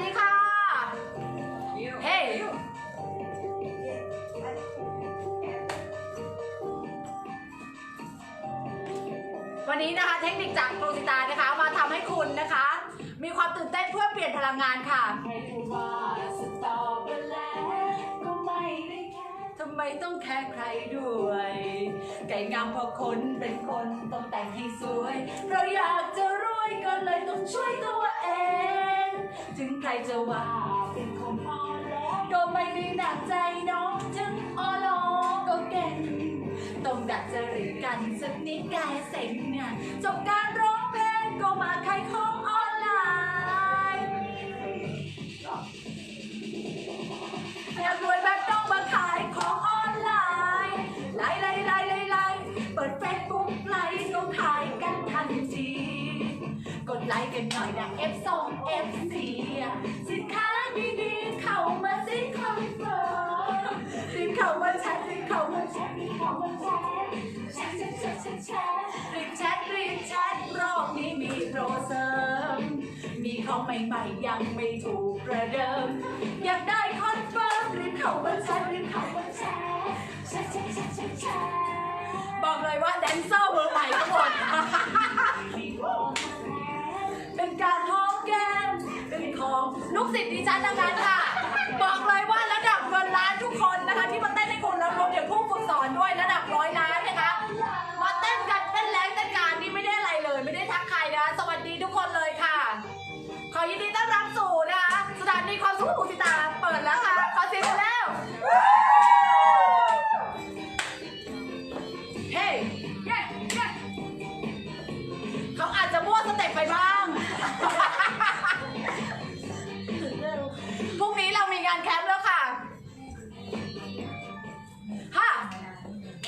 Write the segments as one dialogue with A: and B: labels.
A: ดีค่ะ เฮ้วันนี้นะคะเทคนิคจากโปรติตานะคะ มาทำให้คุณนะคะ มีความตื่นเต้นเพื่อเปลี่ยนพลังงานค่ะ
B: ใครพูดว่า ต้อ
A: งแคร์ใครด้วย ไก่งามเพราะคนเป็นคนต้องแต่งให้สวย เราอยากจะรวยก็เลยต้องช่วยตัวเอง ถึงใครจะว่า
B: เป็นคนอ่อนแอ
A: ก็ไม่ได้หนักใจน้องถึงออลอก็เก่งต้องดัดจริตกันสักนิดแกเซ็งเนี่ยจบการร้อง แชทรีบแชทรอบนี้มีโปรเสริม มีของใหม่ๆยังไม่ถูกประเดิม อยากได้คอนเฟิร์มรีบเข้ามาแชทรีบเข้ามาแชทแชทแชทแชทแชทแชทบอกเลยว่าแดนเซอร์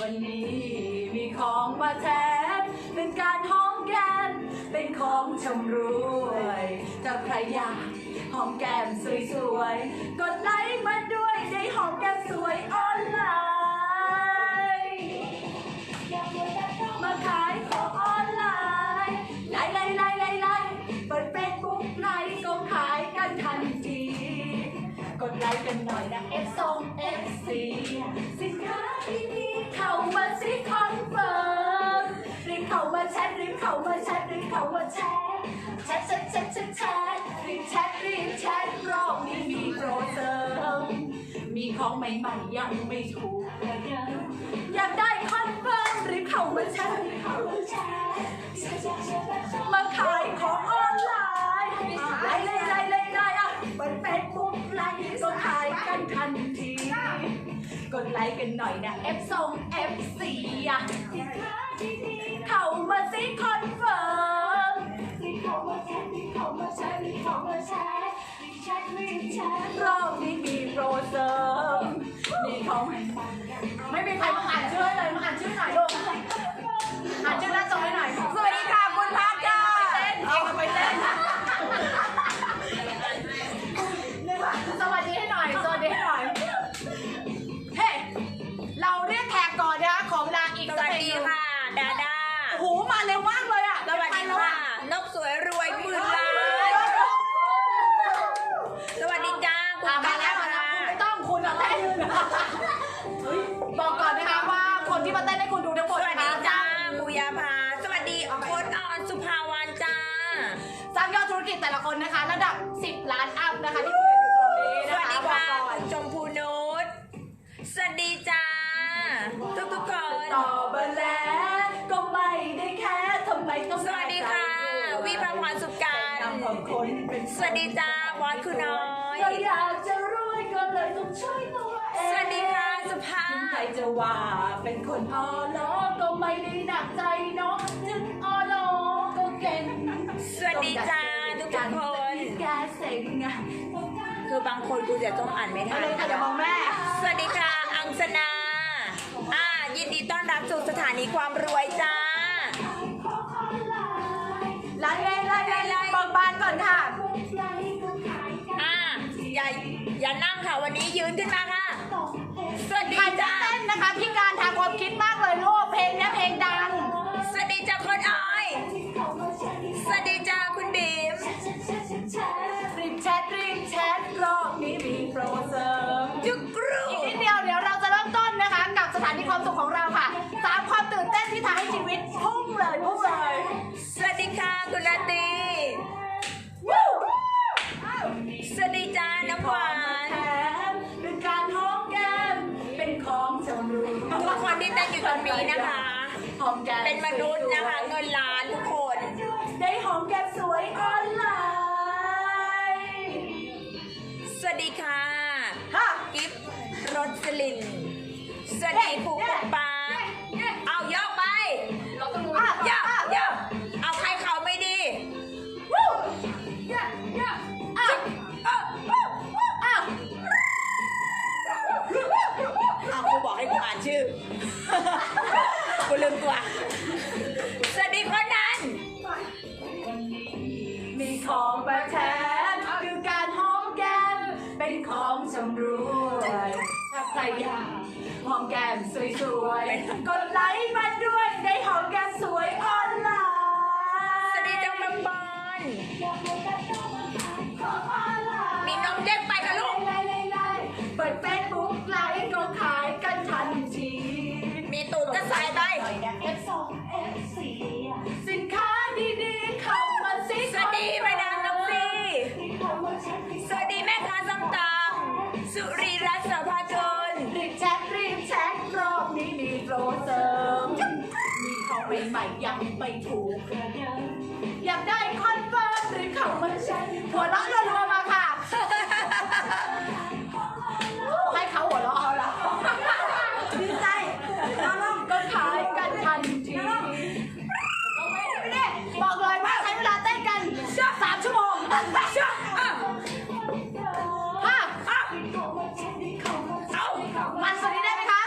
A: วันนี้มีของมาแทนเป็นการหอมแก้มเป็นของชำรวยถ้าใครอยากหอมแก้มสวยๆ กดไลค์มาด้วยได้หอมแก้มสวยออนไลน์
B: อยากรวยแบบต้อ
A: มาขายของออนไลน์ไลน์ไลน์ไลน์ไลน์ไลน์เปิดเฟซบุ๊กไลน์ก็ขายกันทันที กดไลค์กันหน่อยนะ F2 F4 สินค้าที่ดี เข้ามาสิคอนเฟิร์มรีบเข้ามาแชทรีบเข้ามาแชทรีบเข้ามาแชทแชทแชทแชทแชทแชทรีบแชทรีบแชทรอบนี้มีโปรเสริมมีของใหม่ๆยังไม่ถูกอยากได้คอนเฟิร์มรีบเข้ามาแชทรีบเข้ามาแชทมาขายของออนไลน์ไลน์เลยไลน์เลย กดไลค์กันหน่อยนะ F2 F4 อะ
B: สินค้าที่ดี
A: เข้ามาสิคอนเฟิร์ม
B: รีบเข้ามาแชร์รีบเข้ามาแชร์รีบเข้ามาแชร์รีบแชร์รีบแชร์
A: รอบนี้มีโปรเสริมมีของใหม่ไม่มีใครมาอ่านชื่อให้เลยมาอ่านชื่อหน่อยลูกอ่านชื่อหน้าจอให้หน่อย สวัสดีค่ะคุณพัทค่ะเต้นเองไปเต้น 10 ล้านอัพนะคะที่คุยกันอยู่ตรงนี้
C: ส
A: นะ
C: วัส
A: คะ
C: ดี
A: บอก
C: ค่ะ
A: ก่อน
C: คุณชมพูนุชสวัสดีจ้า ทุกทุกๆคน
A: ต่อเบอร์แล้วก็ไม่ได้แค่ทำไมต้อง
C: สวัสดีค่ะวิภาพรสุการ
A: นำของคนเป็น
C: สวัสดีจ้าบอสคุณน้อย
A: เราอยากจะรวยก็เลยต้องช่วยตัวเอง
C: สวัสดีค่ะสุภา
A: ถึง
C: พ
A: ใครจะว่าเป็นคนออล้อก็ไม่ได้หนักใจเนาะถึงออล้อก็เก่ง
C: สวัสดีจ้า ทุกทุกๆคน
A: แกเซ็งอะ
C: คือบางคนกูจะต้องอ่านไม่ทั
A: เอา
C: น
A: เลยค่ะอย่ามองแม่
C: สวัสดีค่ะ อังสนา อ่า ยินดีต้อนรับสู่สถานีความรวยจ้า
A: คุ
C: ณนาตีสวัสดีจ้าน้ำหวาน
A: แถมเป็นการหอมแก้มเป็นของจำรู
C: ทุกคนที่เต้นอยู่ตรงนี้นะคะ
A: หอมแก้ม
C: เป็นมนุษย์นะคะเงินล้านทุกคน
A: ได้หอมแก้มสวยออนไลน์
C: สวัสดีค่ะ
A: ฮะ
C: กิฟต์รสลิน สวัสดีครูปุ๊กปาเอา ไม่
A: ถูกอยากได้ค
B: อ
A: นเฟิร์มหรือเขามาใช้หัวเราะรัวๆมาค่ะ ให้เขาหัวเราะเอาละดีใจน้องก็ขายกันทันทีบอกเลยว่าใช้เวลาเต้นกันสามชั่วโมงห้าห้า
C: เอา
A: มันสวยได้ไหมคะ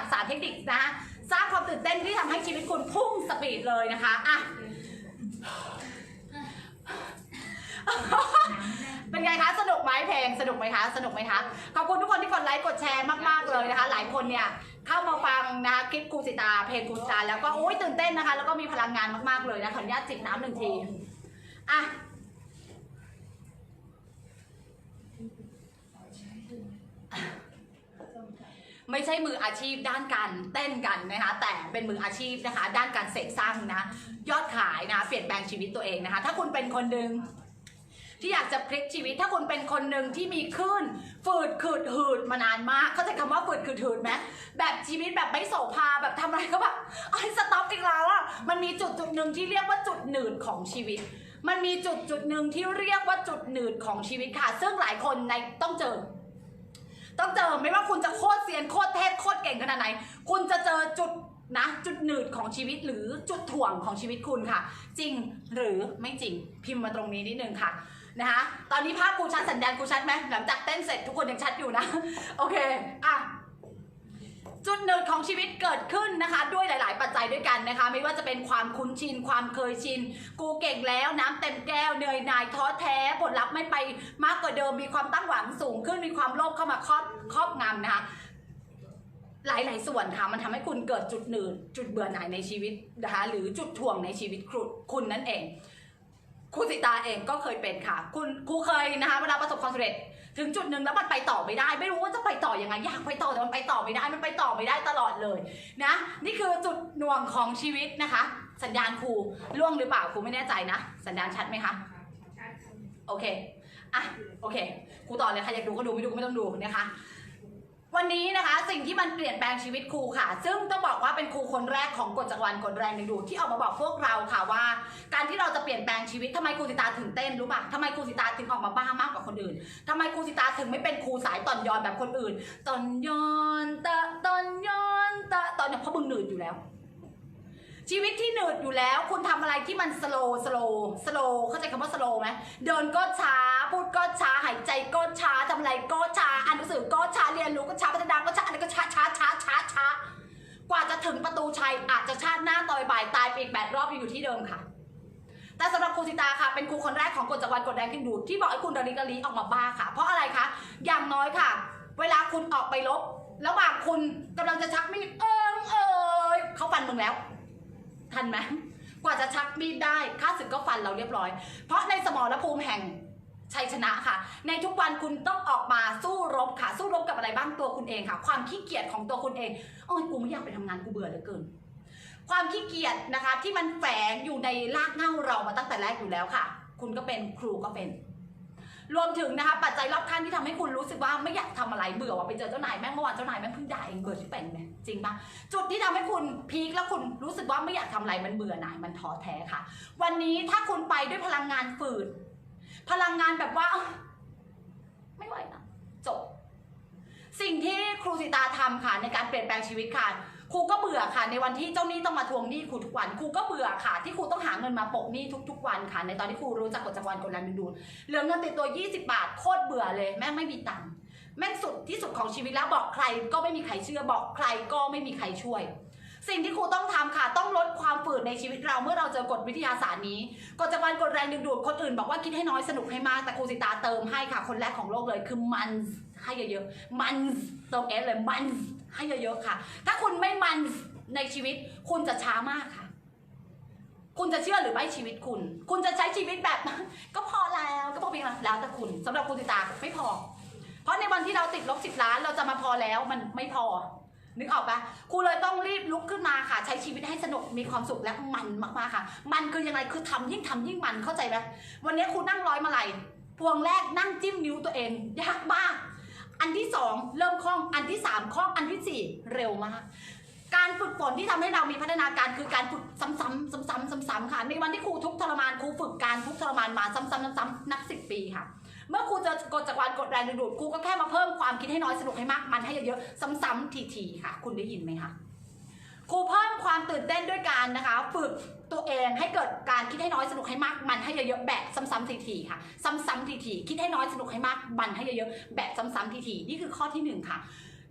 A: กับสารเทคนิคนะสร้างความตื่นเต้นที่ทำให้ชีวิตคุณพุ่งสปีดเลยนะคะอะเป็นไงคะสนุกไหมเพลงสนุกไหมคะสนุกไหมคะขอบคุณทุกคนที่กดไลค์กดแชร์มากๆเลยนะคะ หลายคนเนี่ยเข้ามาฟังนะคะคลิปครูสิตาเพลงครูสิตาแล้วก็โอ้ยตื่นเต้นนะคะ แล้วก็มีพลังงานมากๆเลยนะขออนุญาตจิบน้ำหนึ่งทีอะ ไม่ใช่มืออาชีพด้านการเต้นกันนะคะแต่เป็นมืออาชีพนะคะ ด้านการเสกสร้างนะยอดขายนะเปลี่ยนแปลงชีวิตตัวเองนะคะ ถ้าคุณเป็นคนหนึ่งที่อยากจะพลิกชีวิตถ้าคุณเป็นคนหนึ่งที่มีคลื่นฝืดขืดหืดมานานมากเข้าใจคำว่าฝืดขืดหืดไหมแบบชีวิตแบบไม่โสภาแบบทำอะไรก็แบบไอ้สต็อปอีกแล้วอะมันมีจุดจุดหนึ่งที่เรียกว่าจุดหนืดของชีวิต มันมีจุดจุดหนึ่งที่เรียกว่าจุดหนืดของชีวิตค่ะ ซึ่งหลายคนในต้องเจอ ต้องเจอไม่ว่าคุณจะโคตรเซียนโคตรเทพโคตรเก่งขนาดไหน คุณจะเจอจุดนะจุดหนืดของชีวิตหรือจุดถ่วงของชีวิตคุณค่ะ จริงหรือไม่จริงพิมพ์มาตรงนี้นิดนึงค่ะนะคะตอนนี้ภาพกูชัดสัญญาณกูชัดไหมหลังจากเต้นเสร็จทุกคนยังชัดอยู่นะ โอเคอะ จุดหนึ่งของชีวิตเกิดขึ้นนะคะ ด้วยหลาย ๆ ปัจจัยด้วยกันนะคะ ไม่ว่าจะเป็นความคุ้นชิน ความเคยชิน กูเก่งแล้วน้ำเต็มแก้วเหนื่อยหน่ายท้อแท้ผลลัพธ์ไม่ไปมากกว่าเดิมมีความตั้งหวังสูงขึ้นมีความโลภเข้ามาครอบครอบงำนะคะหลาย ๆ ส่วนค่ะ มันทำให้คุณเกิดจุดหนืดจุดเบื่อหน่ายในชีวิตนะคะหรือจุดถ่วงในชีวิตคุณคุณนั่นเองครูสิตาเองก็เคยเป็นค่ะ คุณครูเคยนะคะเวลาประสบความสำเร็จ ถึงจุดหนึ่งแล้วมันไปต่อไม่ได้ ไม่รู้ว่าจะไปต่อยังไงอยากไปต่อแต่มันไปต่อไม่ได้ มันไปต่อไม่ได้ตลอดเลยนะ นี่คือจุดหน่วงของชีวิตนะคะ สัญญาณครูล่วงหรือเปล่าครูไม่แน่ใจนะ สัญญาณชัดไหมคะโอเคอะโอเคครูต่อเลยค่ะอยากดูก็ดูไม่ดูก็ไม่ต้องดูนะคะ วันนี้นะคะสิ่งที่มันเปลี่ยนแปลงชีวิตครูค่ะ ซึ่งต้องบอกว่าเป็นครูคนแรกของกฎจักรวาลกฎแรงดึงดูดที่ออกมาบอกพวกเราค่ะว่า การที่เราจะเปลี่ยนแปลงชีวิตทำไมครูสิตาถึงเต้นรู้ป่ะทำไมครูสิตาถึงออกมาบ้ามากกว่าคนอื่นทำไมครูสิตาถึงไม่เป็นครูสายตอนยอนแบบคนอื่น ตอนยอนตะตอนยอนตะตอนเนี่ยเพราะมึงหนืดอยู่แล้ว ชีวิตที่หนืดอยู่แล้ว คุณทำอะไรที่มันสโลสโลสโลเข้าใจคำว่าสโลไหมเดินก็ช้า พูดก็ช้าหายใจก็ช้าทำอะไรก็ช้าอ่านหนังสือก็ช้าเรียนรู้ก็ช้าพัฒนาก็ช้าอะไรก็ช้าช้าช้าช้าช้ากว่าจะถึงประตูชัยอาจจะชาติหน้าต่อยบ่ายตายไปอีกแปดรอบอยู่ที่เดิมค่ะ แต่สำหรับครูสิตาค่ะ เป็นครูคนแรกของกฎจักรวาลกฎแดงขึ้นดูดที่บอกให้คุณดาริกาลีออกมาบ้าค่ะ เพราะอะไรคะอย่างน้อยค่ะ เวลาคุณออกไปลบระหว่างคุณกำลังจะชักมีดเอิงเอยเขาฟันมึงแล้ว ทันไหมกว่าจะชักมีดได้ข้าศึกก็ฟันเราเรียบร้อย เพราะในสมรภูมิแห่งชัยชนะค่ะ ในทุกวันคุณต้องออกมาสู้รบค่ะ สู้รบกับอะไรบ้างตัวคุณเองค่ะ ความขี้เกียจของตัวคุณเองโอ้ยกูไม่อยากไปทำงานกูเบื่อเหลือเกิน ความขี้เกียจนะคะ ที่มันแฝงอยู่ในรากเหง้าเรามาตั้งแต่แรกอยู่แล้วค่ะ คุณก็เป็นครูก็เป็น รวมถึงนะคะปัจจัยรอบข้างที่ทำให้คุณรู้สึกว่าไม่อยากทำอะไรเบื่อว่าไปเจอเจ้านายแม่งเมื่อวานเจ้านายแม่งเพิ่งด่าเองเบื่อที่เป็นเนี่ยจริงปะจุดที่ทำให้คุณพีคแล้วคุณรู้สึกว่าไม่อยากทำอะไรมันเบื่อหน่ายมันท้อแท้ค่ะ วันนี้ถ้าคุณไปด้วยพลังงานฝืดพลังงานแบบว่า ไม่ไหวนะจบ สิ่งที่ครูสิตาทำค่ะในการเปลี่ยนแปลงชีวิตค่ะ ครูก็เบื่อค่ะ ในวันที่เจ้าหนี้ต้องมาทวงหนี้ครูทุกวันครูก็เบื่อค่ะ ที่ครูต้องหาเงินมาปกหนี้ทุก ๆ วันค่ะ ในตอนที่ครูรู้จักกฎจักรวาลกฎแรงดึงดูดเหลือเงินติดตัว 20 บาทโคตรเบื่อเลยแม่งไม่มีตังค์แม่งสุดที่สุดของชีวิตแล้วบอกใครก็ไม่มีใครเชื่อบอกใครก็ไม่มีใครช่วย สิ่งที่ครูต้องทำค่ะ ต้องลดความฝืนในชีวิตเราเมื่อเราเจอกฎวิทยาศาสตร์นี้กฎจักรวาลกฎแรงดึงดูดคนอื่นบอกว่าคิดให้น้อยสนุกให้มากแต่ครูสิตาเติมให้ค่ะ คนแรกของโลกเลยคือมัน ให้เยอะๆ มันติมเอสเลย มันให้เยอะๆค่ะ ถ้าคุณไม่มันในชีวิต คุณจะช้ามากค่ะ คุณจะเชื่อหรือไม่ชีวิตคุณ คุณจะใช้ชีวิตแบบ ก็พอแล้วก็พอเพียงแล้วแต่คุณสำหรับคุณสิตาไม่พอ เพราะในวันที่เราติดลบสิบล้านเราจะมาพอแล้วมันไม่พอ นึกออกปะครูเลยต้องรีบลุกขึ้นมาค่ะ ใช้ชีวิตให้สนุกมีความสุขและมันมากๆค่ะ มันคือยังไงคือทำยิ่งทำยิ่งมันเข้าใจไหมวันนี้ครูนั่งร้อยมาลัยพวงแรกนั่งจิ้มนิ้วตัวเองยากมาก อันที่สองเริ่มคล่อง อันที่สามคล่อง อันที่สี่เร็วมาก การฝึกฝนที่ทำให้เรามีพัฒนาการคือการฝึกซ้ำๆซ้ำๆซ้ำๆค่ะ ในวันที่ครูทุกทรมานครูฝึกการทุกทรมานมาซ้ำๆซ้ำๆนับสิบปีค่ะ เมื่อครูเจอกฎจักรวาลกดแรงดึงดูดครูก็แค่มาเพิ่มความคิดให้น้อยสนุกให้มากมันให้เยอะๆซ้ำๆทีๆค่ะ คุณได้ยินไหมคะ ครูเพิ่มความตื่นเต้นด้วยการนะคะ ฝึกตัวเองให้เกิดการคิดให้น้อยสนุกให้มากมันให้เยอะๆแบบซ้ำๆทีๆค่ะ ซ้ำๆทีๆคิดให้น้อยสนุกให้มากมันให้เยอะๆแบบซ้ำๆทีๆนี่คือข้อที่หนึ่งค่ะ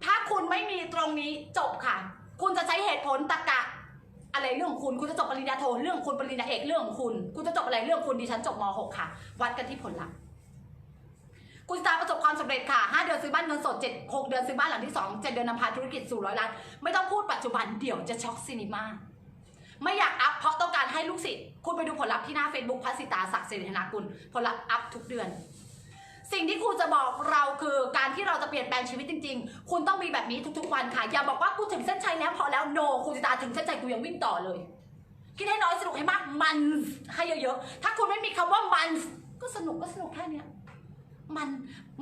A: ถ้าคุณไม่มีตรงนี้จบค่ะ คุณจะใช้เหตุผลตรรกะอะไรเรื่องคุณคุณจะจบปริญญาโทเรื่องคุณปริญญาเอกเรื่องคุณ คุณจะจบอะไรเรื่องของคุณดิฉันจบม .6 ค่ะ วัดกันที่ผลลัพธ์ คุณตาประสบความสำเร็จค่ะ 5 เดือนซื้อบ้านเงินสด 7 6 เดือนซื้อบ้านหลังที่ 2 7 เดือนนำพาธุรกิจสู่ร้อยล้าน ไม่ต้องพูดปัจจุบันเดี๋ยวจะช็อกซินิมาไม่อยากอัพเพราะต้องการให้ลูกศิษย์คุณไปดูผลลัพธ์ที่หน้า Facebook พัสสิตาศักดิ์สิริธนากุลผลลัพธ์อัพทุกเดือน สิ่งที่ครูจะบอกเราคือการที่เราจะเปลี่ยนแปลงชีวิตจริง ๆ คุณต้องมีแบบนี้ทุกๆวันค่ะ อย่าบอกว่ากูถึงเส้นชัยแล้วพอแล้วโนครูจิตาถึงเส้นชัยกูยังวิ่งต่อเลย คิดให้น้อยสนุกให้มากมันให้เยอะๆถ้าคุณไม่มีคำว่ามันก็สนุกก็สนุกแค่เนี้ย มัน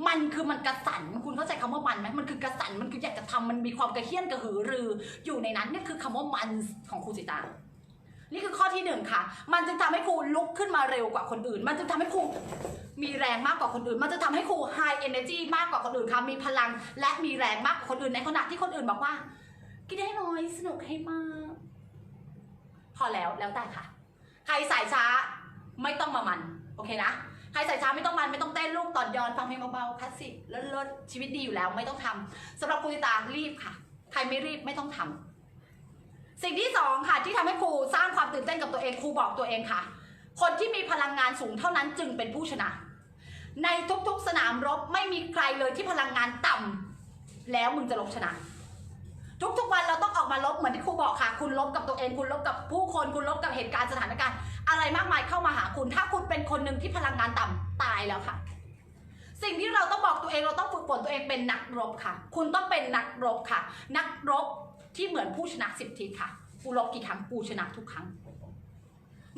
A: มันคือมันกระสันคุณเข้าใจคำว่ามันไหมมันคือกระสันมันคืออยากจะทำมันมีความกระเฮี้ยนกระหือรือ อยู่ในนั้นนี่คือคำว่ามันของครูจิตานี่คือข้อที่หนึ่งค่ะ มันจึงทำให้ครูลุกขึ้นมาเร็วกว่าคนอื่น มันจึงทำให้ครูมีแรงมากกว่าคนอื่น มันจะทำให้ครู high energy มากกว่าคนอื่นค่ะ มีพลังและมีแรงมากกว่าคนอื่นในขณะที่คนอื่นบอกว่า กินให้น้อยสนุกให้มาก พอแล้วแล้วแต่ค่ะ ใครสายช้าไม่ต้องมามัน โอเคนะ ใครสายช้าไม่ต้องมันไม่ต้องเต้นลูกตอนย้อนฟังเพลงเบาๆคลาสสิกเลิศๆชีวิตดีอยู่แล้วไม่ต้องทำสำหรับคุณติตารีบค่ะ ใครไม่รีบไม่ต้องทำสิ่งที่สองค่ะที่ทำให้ครูสร้างความตื่นเต้นกับตัวเองครูบอกตัวเองค่ะ คนที่มีพลังงานสูงเท่านั้นจึงเป็นผู้ชนะ ในทุกๆสนามรบไม่มีใครเลยที่พลังงานต่ำแล้วมึงจะลบชนะทุกๆวันเราต้องออกมาลบเหมือนที่ครูบอกค่ะ คุณลบกับตัวเอง คุณลบกับผู้คน คุณลบกับเหตุการณ์สถานการณ์ อะไรมากมายเข้ามาหาคุณ ถ้าคุณเป็นคนหนึ่งที่พลังงานต่ำตายแล้วค่ะ สิ่งที่เราต้องบอกตัวเองเราต้องฝึกฝนตัวเองเป็นนักรบค่ะ คุณต้องเป็นนักรบค่ะ นักรบที่เหมือนผู้ชนะสิบทิศค่ะกูรบกี่ครั้งกูชนะทุกครั้ง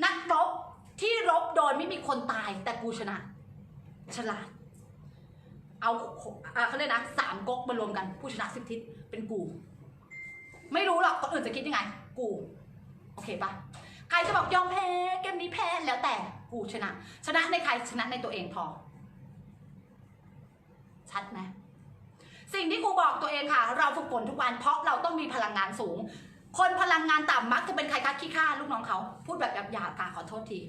A: นักรบที่รบโดยไม่มีคนตายแต่กูชนะ ฉลาด เอาอ่าเขาเรียกนะสามก๊กมารวมกัน ผู้ชนะสิบทิศเป็นกู ไม่รู้หรอกคนอื่นจะคิดยังไง กู โอเคปะ ใครจะบอกยอมแพ้เกมนี้แพ้แล้วแต่กูชนะ ชนะในใครชนะในตัวเองพอ ชัดไหมสิ่งที่ครูบอกตัวเองค่ะ เราฝึกฝนทุกวันเพราะเราต้องมีพลังงานสูง คนพลังงานต่ำมักจะเป็นใครคะขี้ข้าลูกน้องเขา พูดแบบหยาบๆค่ะขอโทษที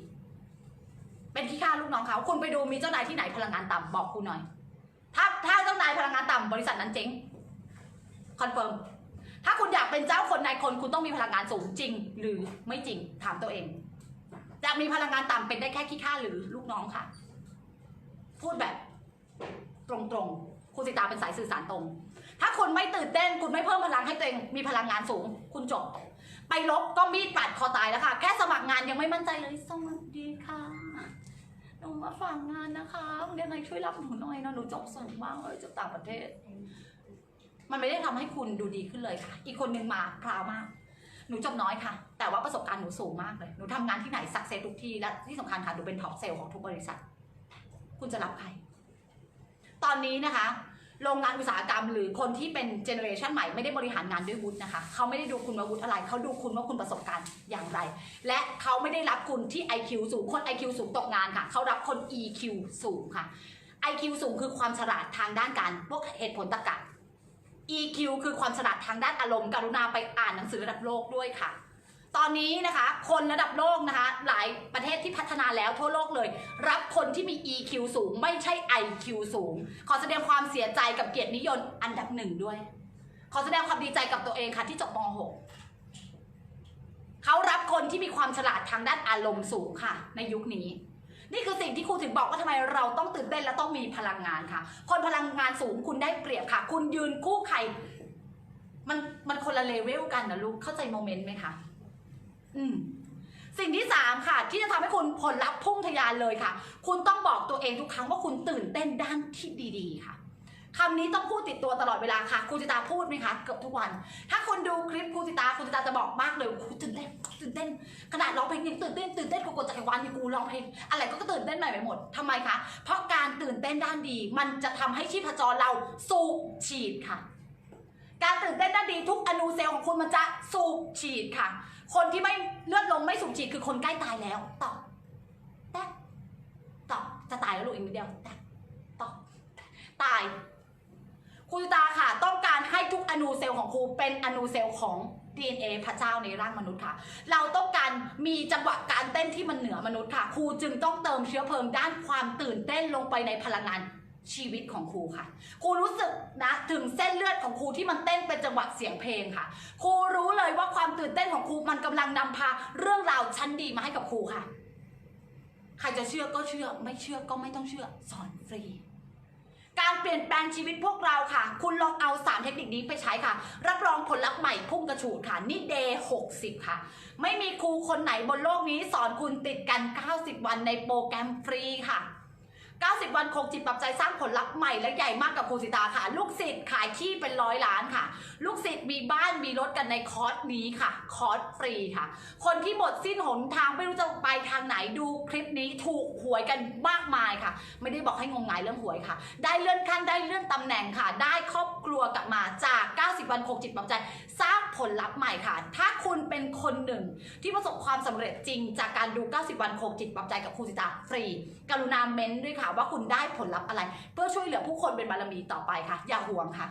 A: เป็นขี้ข้าลูกน้องเขาคุณไปดูมีเจ้านายที่ไหนพลังงานต่ำบอกคุณหน่อย ถ้าถ้าเจ้านายพลังงานต่ำบริษัทนั้นเจ๊งคอนเฟิร์ม ถ้าคุณอยากเป็นเจ้าคนนายคนคุณต้องมีพลังงานสูงจริง หรือไม่จริงถามตัวเองจะมีพลังงานต่ำเป็นได้แค่ขี้ข้าหรือลูกน้องค่ะ พูดแบบตรงๆคุณสิตาเป็นสายสื่อสารตรง ถ้าคุณไม่ตื่นเต้นคุณไม่เพิ่มพลังให้ตัวเองมีพลังงานสูง คุณจบ ไปลบก็มีดปาดคอตายแล้วค่ะ แค่สมัครงานยังไม่มั่นใจเลยสวัสดีค่ะหนูมาฝากงานนะคะยังไงช่วยรับหนูหน่อยนะหนูจบสูงมากเลยจากต่างประเทศ มันไม่ได้ทำให้คุณดูดีขึ้นเลยค่ะ อีกคนนึงมาพราวมาก หนูจบน้อยค่ะ แต่ว่าประสบการณ์หนูสูงมากเลย หนูทำงานที่ไหนสักเซสทุกที่ และที่สำคัญค่ะ หนูเป็นท็อปเซลล์ของทุกบริษัท คุณจะรับใคร ตอนนี้นะคะ โรงงานอุตสาหกรรม หรือคนที่เป็นเจเนอเรชันใหม่ไม่ได้บริหารงานด้วยวุฒินะคะ เขาไม่ได้ดูคุณว่าวุฒิอะไร เขาดูคุณว่าคุณประสบการณ์อย่างไร และเขาไม่ได้รับคุณที่ IQ สูง คน IQ สูงตกงานค่ะ เขารับคน EQ สูงค่ะ IQ สูงคือความฉลาดทางด้านการพวกเหตุผลตรรกะ EQ คือความฉลาดทางด้านอารมณ์ กรุณาไปอ่านหนังสือระดับโลกด้วยค่ะ ตอนนี้นะคะ คนระดับโลกนะคะ หลายประเทศที่พัฒนาแล้วทั่วโลกเลย รับคนที่มี EQ สูง ไม่ใช่ IQ สูง ขอแสดงความเสียใจกับเกียรตินิยมอันดับหนึ่งด้วย ขอแสดงความดีใจกับตัวเองค่ะที่จบม .6 เขารับคนที่มีความฉลาดทางด้านอารมณ์สูงค่ะ ในยุคนี้ นี่คือสิ่งที่ครูถึงบอกว่าทำไมเราต้องตื่นเต้นและต้องมีพลังงานค่ะ คนพลังงานสูงคุณได้เปรียบค่ะ คุณยืนคู่ใครมันมันคนละเลเวลกันนะลูกเข้าใจโมเมนต์ไหมคะอืมสิ่งที่สามค่ะ ที่จะทำให้คุณผลลัพธ์พุ่งทะยานเลยค่ะ คุณต้องบอกตัวเองทุกครั้งว่าคุณตื่นเต้นด้านที่ดี ๆ ค่ะ คำนี้ต้องพูดติดตัวตลอดเวลาค่ะครูจิตาพูดไหมคะเกือบทุกวัน ถ้าคุณดูคลิปครูจิตาครูจิตาจะบอกมากเลยครูตื่นเต้นตื่นเต้นขนาดร้องเพลงยังตื่นเต้นตื่นเต้นกว่ากดจักรวาลที่กูร้องเพลงอะไรก็ตื่นเต้นใหม่ไปหมดทำไมคะเพราะการตื่นเต้นด้านดี มันจะทำให้ชีพจรเราสูบฉีดค่ะ การตื่นเต้นด้านดีทุกอนูเซลล์ของคุณมันจะสูบฉีดค่ะ คนที่ไม่เลือดลมไม่สูบฉีดคือคนใกล้ตายแล้วตอบแตกตอบจะตายแล้วลูกอีกนิดเดียวแตกตอบตาย ครูตาค่ะ ต้องการให้ทุกอนูเซลล์ของครูเป็นอนูเซลล์ของ DNA พระเจ้าในร่างมนุษย์ค่ะ เราต้องการมีจังหวะการเต้นที่มันเหนือมนุษย์ค่ะ ครูจึงต้องเติมเชื้อเพลิงด้านความตื่นเต้นลงไปในพลังงานชีวิตของครูค่ะ ครูรู้สึกนะถึงเส้นเลือดของครูที่มันเต้นเป็นจังหวะเสียงเพลงค่ะ ครูรู้เลยว่าความตื่นเต้นของครูมันกำลังนำพาเรื่องราวชั้นดีมาให้กับครูค่ะ ใครจะเชื่อก็เชื่อ ไม่เชื่อก็ไม่ต้องเชื่อ สอนฟรี การเปลี่ยนแปลงชีวิตพวกเราค่ะ คุณลองเอา 3 เทคนิคนี้ไปใช้ค่ะ รับรองผลลัพธ์ใหม่พุ่งกระฉูดค่ะ นี่เดย์60 ค่ะ ไม่มีครูคนไหนบนโลกนี้สอนคุณติดกัน 90 วันในโปรแกรมฟรีค่ะ 90 วันคงจิตปรับใจสร้างผลลัพธ์ใหม่และใหญ่มากกับครูสิตาค่ะ ลูกศิษย์ขายที่เป็นร้อยล้านค่ะ ลูกศิษย์มีบ้านมีรถกันในคอร์สนี้ค่ะ คอร์สฟรีค่ะ คนที่หมดสิ้นหนทางไม่รู้จะไปทางไหนดูคลิปนี้ถูกหวยกันมากมายค่ะ ไม่ได้บอกให้งมงายเรื่องหวยค่ะ ได้เลื่อนขั้นได้เลื่อนตำแหน่งค่ะ ได้ครอบครัวกลับมาจาก 90 วันคงจิตปรับใจสร้างผลลัพธ์ใหม่ค่ะ ถ้าคุณเป็นคนหนึ่งที่ประสบความสำเร็จจริง จากการดู 90 วันคกจิตปรับใจกับครูสิตาฟรี กรุณาเม้นด้วยค่ะว่าคุณได้ผลลัพธ์อะไร เพื่อช่วยเหลือผู้คนเป็นบารมีต่อไปค่ะ อย่าห่วงค่ะ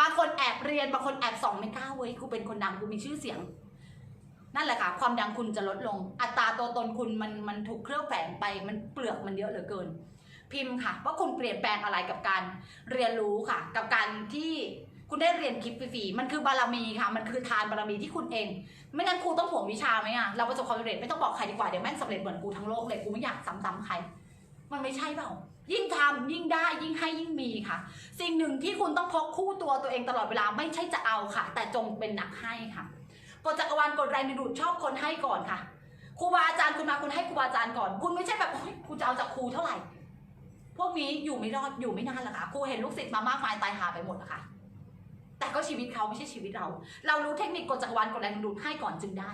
A: บางคนแอบเรียนบางคนแอบส่องไม่กล้าเว้ยกูเป็นคนดังกูมีชื่อเสียง นั่นแหละค่ะ ความดังคุณจะลดลง อัตราตัวตนคุณมันมันถูกเคลือบแฝงไปมันเปลือกมันเยอะเหลือเกิน พิมพ์ค่ะ ว่าคุณเปลี่ยนแปลงอะไรกับการเรียนรู้ค่ะ กับการที่คุณได้เรียนคลิปฟรีๆ มันคือบารมีค่ะ มันคือทานบารมีที่คุณเอง ไม่งั้นครูต้องห่วงวิชาไหมอะเราประสบความสำเร็จไม่ต้องบอกใครดีกว่า เดี๋ยวแม่งสำเร็จเหมือนกูทั้งโลกเลย กูไม่อยากซ้ำๆใคร มันไม่ใช่เปล่า ยิ่งทำยิ่งได้ยิ่งให้ยิ่งมีค่ะ สิ่งหนึ่งที่คุณต้องพกคู่ตัวตัวเองตลอดเวลาไม่ใช่จะเอาค่ะ แต่จงเป็นหนักให้ค่ะกฎจักรวาลกฎแรงดึงดูดชอบคนให้ก่อนค่ะครูบาอาจารย์คุณมาคุณให้ครูบาอาจารย์ก่อน คุณไม่ใช่แบบโอ๊ยกูจะเอาจากครูเท่าไหร่ พวกนี้อยู่ไม่รอดอยู่ไม่นานหรอกค่ะครูเห็นลูกศิษย์มามากมายตายหาไปหมดแล้วค่ะ แต่ก็ชีวิตเขาไม่ใช่ชีวิตเรา เรารู้เทคนิคกฎจักรวาลกฎแรงดึงดูดให้ก่อนจึงได้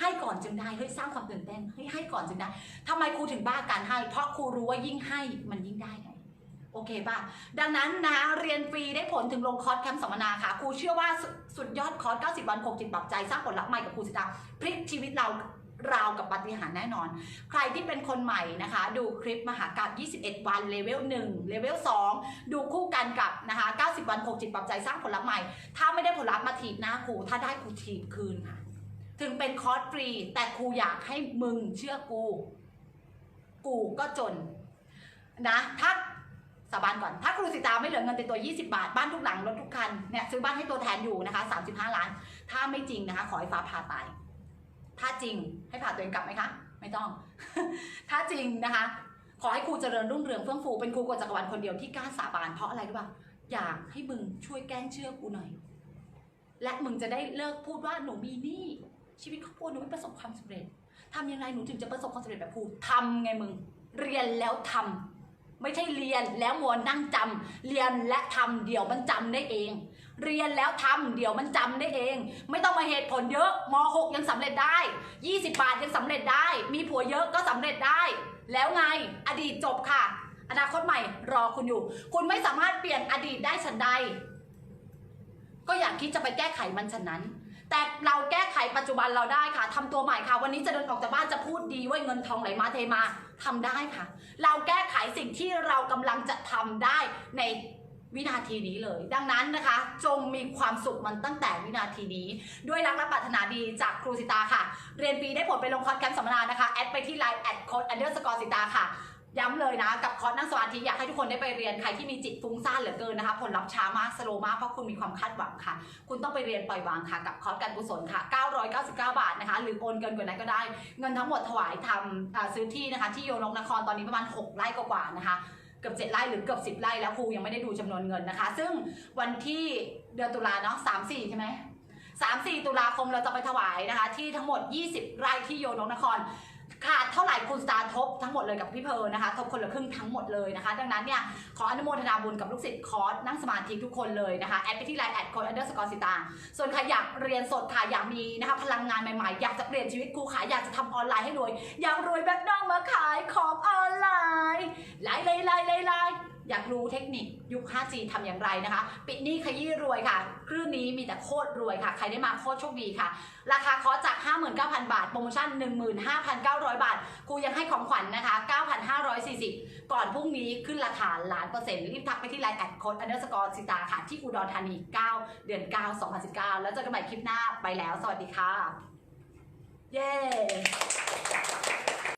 A: ให้ก่อนจึงได้เฮ้ยสร้างความตื่นเต้นเฮ้ยให้ก่อนจึงได้ทำไมครูถึงบ้าการให้ เพราะครูรู้ว่ายิ่งให้มันยิ่งได้ไงโอเคป่ะ ดังนั้นนะเรียนฟรีได้ผลถึงลงคอร์สแคมป์สัมมนาค่ะ ครูเชื่อว่าสุดสุดยอดคอร์ส 90 วันคงจิตปรับใจ สร้างผลลัพธ์ใหม่กับครูสิตาพลิกชีวิตเราราวกับปฏิหารแน่นอน ใครที่เป็นคนใหม่นะคะ ดูคลิปมหากาบ21 วันเลเวล1เลเวล2ดูคู่กันกับนะคะ 90 วันคงจิตปรับใจสร้างผลลัพธ์ใหม่ ถ้าไม่ได้ผลลัพธ์มาถีบหน้าครูถ้าได้ครูถีบคืนค่ะ ถึงเป็นคอร์สฟรี แต่ครูอยากให้มึงเชื่อกู กูก็จน นะถ้าสาบานก่อน ถ้าครูสิตาไม่เหลือเงินติดตัว 20 บาท บ้านทุกหลังรถทุกคันเนี่ยซื้อบ้านให้ตัวแทนอยู่นะคะ 35 ล้าน ถ้าไม่จริงนะคะ ขอให้ฟ้าผ่าตาย ถ้าจริงให้ผ่าตัวเองกลับไหมคะ ไม่ต้อง ถ้าจริงนะคะ ขอให้ครูเจริญรุ่งเรืองเฟื่องฟูเป็นครูกฎจักรวาลคนเดียวที่กล้าสาบานเพราะอะไรรู้ป่ะอยากให้มึงช่วยแกล้งเชื่อกูหน่อย และมึงจะได้เลิกพูดว่าหนูมีหนี้ ชีวิตครอบครัวหนูไม่ประสบความสำเร็จทำยังไงหนูถึงจะประสบความสำเร็จแบบครูทำไงมึง เรียนแล้วทำไม่ใช่เรียนแล้วมัวนั่งจำเรียนและทำเดี๋ยวมันจำได้เอง เรียนแล้วทำเดี๋ยวมันจำได้เอง ไม่ต้องมาเหตุผลเยอะม .6 ยังสำเร็จได้ 20 บาทยังสำเร็จได้ มีผัวเยอะก็สำเร็จได้ แล้วไงอดีตจบค่ะ อนาคตใหม่รอคุณอยู่ คุณไม่สามารถเปลี่ยนอดีตได้ฉันใด ก็อยากคิดจะไปแก้ไขมันฉะนั้น แต่เราแก้ไขปัจจุบันเราได้ค่ะทำตัวใหม่ค่ะ วันนี้จะเดินออกจากบ้านจะพูดดีว่าเงินทองไหลมาเทมาทำได้ค่ะ เราแก้ไขสิ่งที่เรากำลังจะทำได้ในวินาทีนี้เลย ดังนั้นนะคะ จงมีความสุขมันตั้งแต่วินาทีนี้ ด้วยรักและปรารถนาดีจากครูสิตาค่ะ เรียนปีได้ผลไปลงคอร์สแคมป์สัมมนานะคะ แอดไปที่ไลน์แอดโค้ดอันเดอร์สกอร์สิตาค่ะ ย้ำเลยนะ กับคอร์สนั่งสมาธิอยากให้ทุกคนได้ไปเรียนใครที่มีจิตฟุ้งซ่านเหลือเกินนะคะ ผลลัพธ์ช้ามากสโลมากเพราะคุณมีความคาดหวังค่ะ คุณต้องไปเรียนปล่อยวางค่ะ กับคอร์สการกุศลค่ะ 999 บาทนะคะ หรือโอนเกินกว่านั้นก็ได้ เงินทั้งหมดถวายทำซื้อที่นะคะ ที่โยนกนครตอนนี้ประมาณ 6 ไร่กว่าๆนะคะเกือบ7ไร่หรือเกือบ10ไร่แล้วครูยังไม่ได้ดูจำนวนเงินนะคะ ซึ่งวันที่เดือนตุลาเนาะ3 4ใช่ไหม3 4ตุลาคมเราจะไปถวายนะคะ ที่ทั้งหมด 20 ไร่ที่โยนกนคร ขาดเท่าไหร่คุณสตาร์ทบทั้งหมดเลยกับพี่เพร์ลนะคะ ทบคนละครึ่งทั้งหมดเลยนะคะ ดังนั้นเนี่ยขออนุโมทนาบุญกับลูกศิษย์คอร์สนั่งสมาธิทุกคนเลยนะคะแอดไปที่ไลน์แอดโค้ดอันเดอร์สกอร์สิตาส่วนใครอยากเรียนสดค่ะอยากมีนะคะพลังงานใหม่ๆ อยากจะเปลี่ยนชีวิตครูขายอยากจะทำออนไลน์ให้รวยอยากรวยแบบน้องมาขายของออนไลน์ไลน์ไลน์ไลน์ไลน์ อยากรู้เทคนิคยุค 5G ทำอย่างไรนะคะ ปิดหนี้ขยี้รวยค่ะ คลื่นนี้มีแต่โคตรรวยค่ะ ใครได้มาโคตรโชคดีค่ะ ราคาคอร์สจาก 59,000 บาท โปรโมชั่น 15,900 บาทครูยังให้ของขวัญนะคะ 9,540 ก่อนพรุ่งนี้ขึ้นราคาล้านเปอร์เซ็นต์รีบทักไปที่ไลน์แอดโค้ดอันเดอร์สกอร์สิตาค่ะ ที่อุดรธานี 9 เดือน 9 2019 แล้วเจอกันใหม่คลิปหน้าไปแล้ว สวัสดีค่ะ เย้